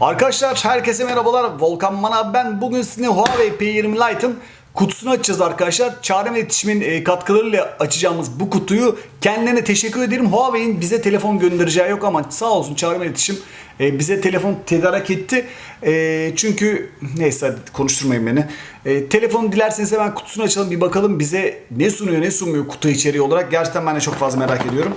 Arkadaşlar herkese merhabalar. Volkan Mana ben. Bugün sizinle Huawei P20 Lite'ın kutusunu açacağız arkadaşlar. Çağrı iletişimin e, katkılarıyla açacağımız bu kutuyu kendilerine teşekkür ederim. Huawei'in bize telefon göndereceği yok ama sağ olsun Çağrı iletişim e, bize telefon tedarik etti. E, çünkü neyse hadi konuşturmayın beni. Telefonu dilerseniz hemen kutusunu açalım bir bakalım bize ne sunuyor ne sunmuyor kutu içeriği olarak. Gerçekten ben de çok fazla merak ediyorum.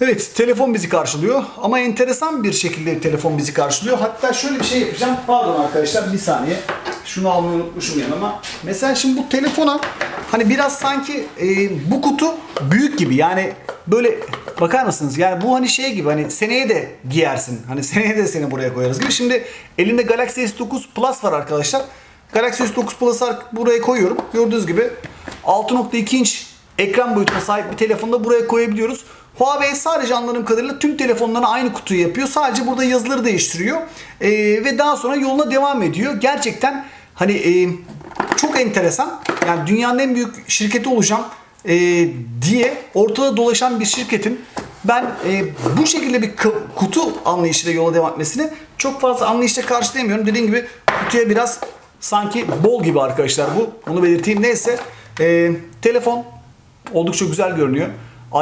Evet telefon bizi karşılıyor ama enteresan bir şekilde telefon bizi karşılıyor. Hatta şöyle bir şey yapacağım. Pardon arkadaşlar bir saniye. Şunu almayı unutmuşum yanıma. Mesela şimdi bu telefona hani biraz sanki e, bu kutu büyük gibi yani böyle bakar mısınız? Yani bu hani şey gibi hani seneye de giyersin. Hani seneye de seni buraya koyarız gibi. Şimdi elimde Galaxy S9 Plus var arkadaşlar. Galaxy S9 Plus'ı buraya koyuyorum. Gördüğünüz gibi 6.2 inç ekran boyutuna sahip bir telefonu da buraya koyabiliyoruz. Huawei sadece anladığım kadarıyla tüm telefonlarına aynı kutuyu yapıyor. Sadece burada yazıları değiştiriyor. Ee, ve daha sonra yoluna devam ediyor. Gerçekten hani e, çok enteresan. Yani dünyanın en büyük şirketi olacağım e, diye ortada dolaşan bir şirketin ben e, bu şekilde bir kutu anlayışıyla yola devam etmesini çok fazla anlayışla karşılayamıyorum. Dediğim gibi kutuya biraz sanki bol gibi arkadaşlar bu. Onu belirteyim. Neyse e, telefon oldukça güzel görünüyor.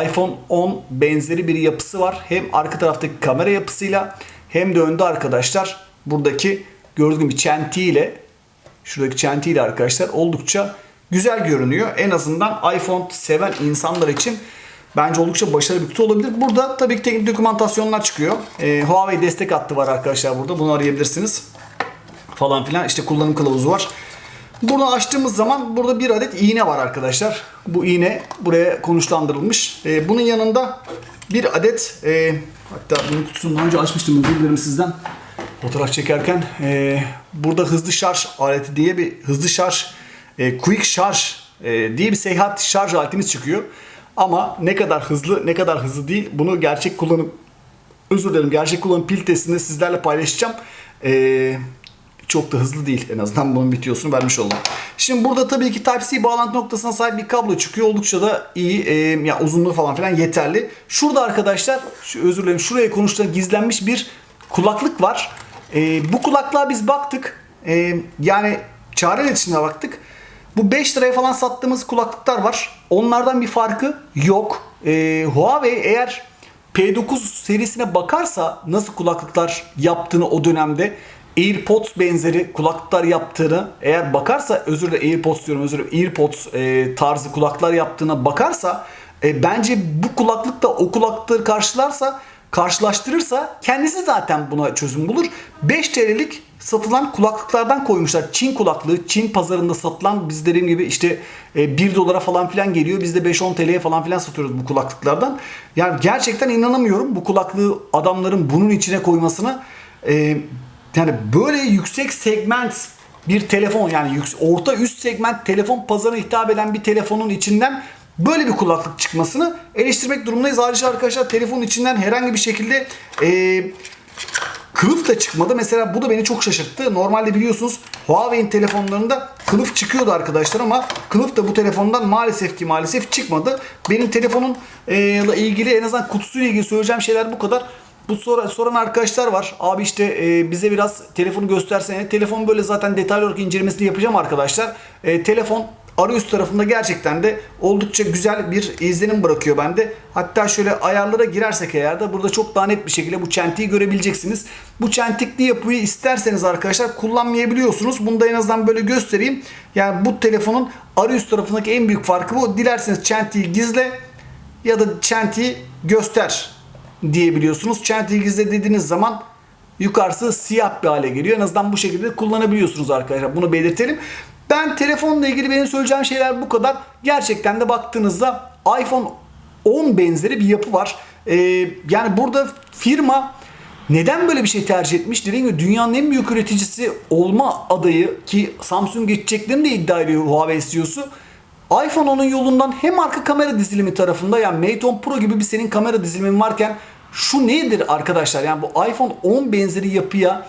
iPhone 10 benzeri bir yapısı var. Hem arka taraftaki kamera yapısıyla hem de önde arkadaşlar buradaki gördüğünüz gibi çentiyle şuradaki çentiyle arkadaşlar oldukça güzel görünüyor. En azından iPhone seven insanlar için bence oldukça başarılı bir kutu olabilir. Burada tabii ki teknik dokümantasyonlar çıkıyor. Ee, Huawei destek hattı var arkadaşlar burada. Bunu arayabilirsiniz. Falan filan. İşte kullanım kılavuzu var. Bunu açtığımız zaman burada bir adet iğne var arkadaşlar. Bu iğne buraya konuşlandırılmış. Ee, bunun yanında bir adet e, hatta bunun kutusunu daha önce açmıştım özür dilerim sizden. Fotoğraf çekerken e, burada hızlı şarj aleti diye bir hızlı şarj e, quick şarj e, diye bir seyahat şarj aletimiz çıkıyor. Ama ne kadar hızlı ne kadar hızlı değil bunu gerçek kullanım özür dilerim gerçek kullanım pil testinde sizlerle paylaşacağım. Ee, çok da hızlı değil. En azından bunun bitiyorsun vermiş oldum. Şimdi burada tabii ki Type-C bağlantı noktasına sahip bir kablo çıkıyor. Oldukça da iyi. E, ya uzunluğu falan filan yeterli. Şurada arkadaşlar şu, özür dilerim şuraya konuştuğum gizlenmiş bir kulaklık var. E, bu kulaklığa biz baktık. E, yani çare iletişimine baktık. Bu 5 liraya falan sattığımız kulaklıklar var. Onlardan bir farkı yok. E, Huawei eğer P9 serisine bakarsa nasıl kulaklıklar yaptığını o dönemde AirPods benzeri kulaklıklar yaptığını eğer bakarsa özür dilerim AirPods diyorum özür dilerim AirPods e, tarzı kulaklar yaptığına bakarsa e, bence bu kulaklık da o kulaklıkları karşılarsa karşılaştırırsa kendisi zaten buna çözüm bulur. 5 TL'lik satılan kulaklıklardan koymuşlar. Çin kulaklığı, Çin pazarında satılan biz dediğim gibi işte e, 1 dolara falan filan geliyor. Biz de 5-10 TL'ye falan filan satıyoruz bu kulaklıklardan. Yani gerçekten inanamıyorum bu kulaklığı adamların bunun içine koymasına. E, yani böyle yüksek segment bir telefon yani orta üst segment telefon pazarına hitap eden bir telefonun içinden böyle bir kulaklık çıkmasını eleştirmek durumundayız. Ayrıca arkadaşlar telefonun içinden herhangi bir şekilde e, kılıf da çıkmadı. Mesela bu da beni çok şaşırttı. Normalde biliyorsunuz Huawei'in telefonlarında kılıf çıkıyordu arkadaşlar ama kılıf da bu telefondan maalesef ki maalesef çıkmadı. Benim telefonun e, ilgili en azından kutusuyla ilgili söyleyeceğim şeyler bu kadar. Bu soran, soran arkadaşlar var. Abi işte e, bize biraz telefonu göstersene. Telefon böyle zaten detaylı olarak incelemesini yapacağım arkadaşlar. E, telefon arayüz tarafında gerçekten de oldukça güzel bir izlenim bırakıyor bende. Hatta şöyle ayarlara girersek eğer de burada çok daha net bir şekilde bu çentiği görebileceksiniz. Bu çentikli yapıyı isterseniz arkadaşlar kullanmayabiliyorsunuz. Bunu da en azından böyle göstereyim. Yani bu telefonun arayüz tarafındaki en büyük farkı bu. Dilerseniz çentiği gizle ya da çentiği göster diyebiliyorsunuz. Çentiği gizle dediğiniz zaman yukarısı siyah bir hale geliyor. En azından bu şekilde kullanabiliyorsunuz arkadaşlar. Bunu belirtelim. Ben telefonla ilgili benim söyleyeceğim şeyler bu kadar. Gerçekten de baktığınızda iPhone 10 benzeri bir yapı var. Ee, yani burada firma neden böyle bir şey tercih etmiş? Dediğim gibi dünyanın en büyük üreticisi olma adayı ki Samsung geçeceklerini de iddia ediyor Huawei CEO'su iPhone onun yolundan hem arka kamera dizilimi tarafında yani Mate 10 Pro gibi bir senin kamera dizilimin varken şu nedir arkadaşlar? Yani bu iPhone 10 benzeri yapıya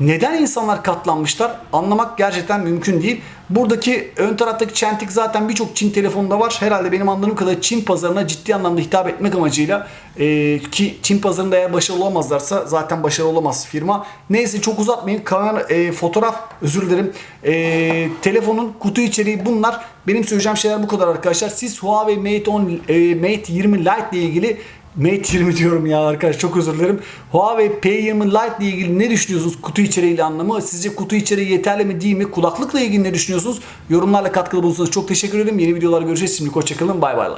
neden insanlar katlanmışlar anlamak gerçekten mümkün değil. Buradaki ön taraftaki çentik zaten birçok Çin telefonunda var. Herhalde benim anladığım kadarıyla Çin pazarına ciddi anlamda hitap etmek amacıyla e, ki Çin pazarında eğer başarılı olamazlarsa zaten başarılı olamaz firma. Neyse çok uzatmayın. Kamera, e, fotoğraf özür dilerim. E, telefonun kutu içeriği bunlar. Benim söyleyeceğim şeyler bu kadar arkadaşlar. Siz Huawei Mate 10 e, Mate 20 Lite ile ilgili Mate 20 diyorum ya arkadaş çok özür dilerim. Huawei P20 Lite ile ilgili ne düşünüyorsunuz kutu içeriğiyle anlamı? Sizce kutu içeriği yeterli mi değil mi? Kulaklıkla ilgili ne düşünüyorsunuz? Yorumlarla katkıda bulunsanız çok teşekkür ederim. Yeni videolarda görüşeceğiz. Şimdi hoşçakalın. Bay bay.